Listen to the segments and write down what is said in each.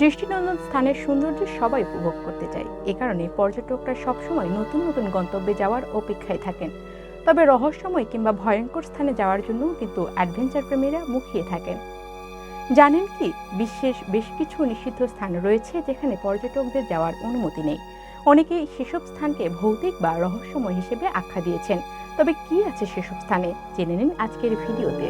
দৃষ্টিনন্দন স্থানের সৌন্দর্য সবাই উপভোগ করতে চায়। এ কারণে পর্যটকরা সবসময় নতুন নতুন গন্তব্যে যাওয়ার অপেক্ষায় থাকেন। তবে রহস্যময় কিংবা ভয়ঙ্কর স্থানে যাওয়ার জন্য কিন্তু অ্যাডভেঞ্চার প্রেমীরা মুখিয়ে থাকেন। জানেন কি, বিশ্বের বেশ কিছু নিষিদ্ধ স্থান রয়েছে যেখানে পর্যটকদের যাওয়ার অনুমতি নেই। অনেকেই সেসব স্থানকে ভৌতিক বা রহস্যময় হিসেবে আখ্যা দিয়েছেন। তবে কি আছে সেসব স্থানে? জেনে নিন আজকের ভিডিওতে।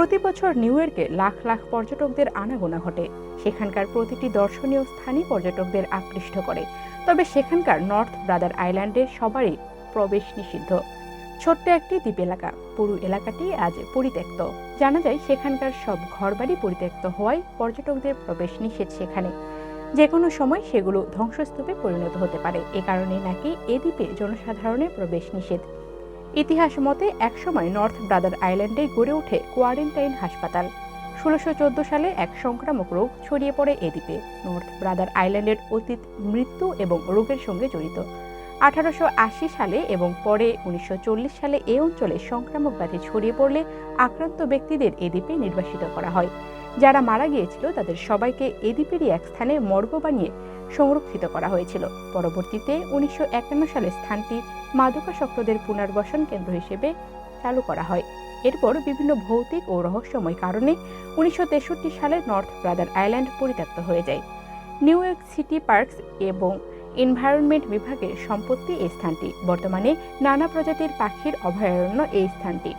প্রতি বছর নিউ ইয়র্কে লাখ লাখ পর্যটকদের আনাগোনা ঘটে। সেখানকার প্রতিটি দর্শনীয় স্থানই পর্যটকদের আকৃষ্ট করে। তবে সেখানকার নর্থ ব্রাদার আইল্যান্ডের সবারই প্রবেশ নিষিদ্ধ। ছোট্ট একটি দ্বীপ এলাকা। পুরো এলাকাটি আজ পরিত্যক্ত। জানা যায়, সেখানকার সব ঘরবাড়ি পরিত্যক্ত হওয়ায় পর্যটকদের প্রবেশ নিষেধ সেখানে। যে কোনো সময় সেগুলো ধ্বংসস্তূপে পরিণত হতে পারে। এ কারণে নাকি এ দ্বীপে জনসাধারণের প্রবেশ নিষেধ। ইতিহাস মতে একসময় নর্থ ব্রাদার আইল্যান্ডে গড়ে ওঠে কোয়ারেন্টাইন হাসপাতাল। ষোলোশো সালে এক সংক্রামক রোগ ছড়িয়ে পড়ে এ দ্বীপে। নর্থ ব্রাদার আইল্যান্ডের অতীত মৃত্যু এবং রোগের সঙ্গে জড়িত। আঠারোশো আশি সালে এবং পরে উনিশশো চল্লিশ সালে এ অঞ্চলে সংক্রামক ব্যাধি ছড়িয়ে পড়লে আক্রান্ত ব্যক্তিদের এ দ্বীপে নির্বাসিত করা হয়। যারা মারা গিয়েছিল তাদের সবাইকে এ দ্বীপেরই এক স্থানে মর্গ বানিয়ে সংরক্ষিত করা হয়েছিল। পরবর্তীতে উনিশশো একান্ন সালে স্থানটি মাদকাসক্তদের পুনর্বাসন কেন্দ্র হিসেবে চালু করা হয়। এরপর বিভিন্ন ভৌতিক ও রহস্যময় কারণে উনিশশো তেষট্টি সালে নর্থ ব্রাদার আইল্যান্ড পরিত্যক্ত হয়ে যায়। নিউ ইয়র্ক সিটি পার্কস এবং এনভায়রনমেন্ট বিভাগের সম্পত্তি এই স্থানটি। বর্তমানে নানা প্রজাতির পাখির অভয়ারণ্য এই স্থানটি।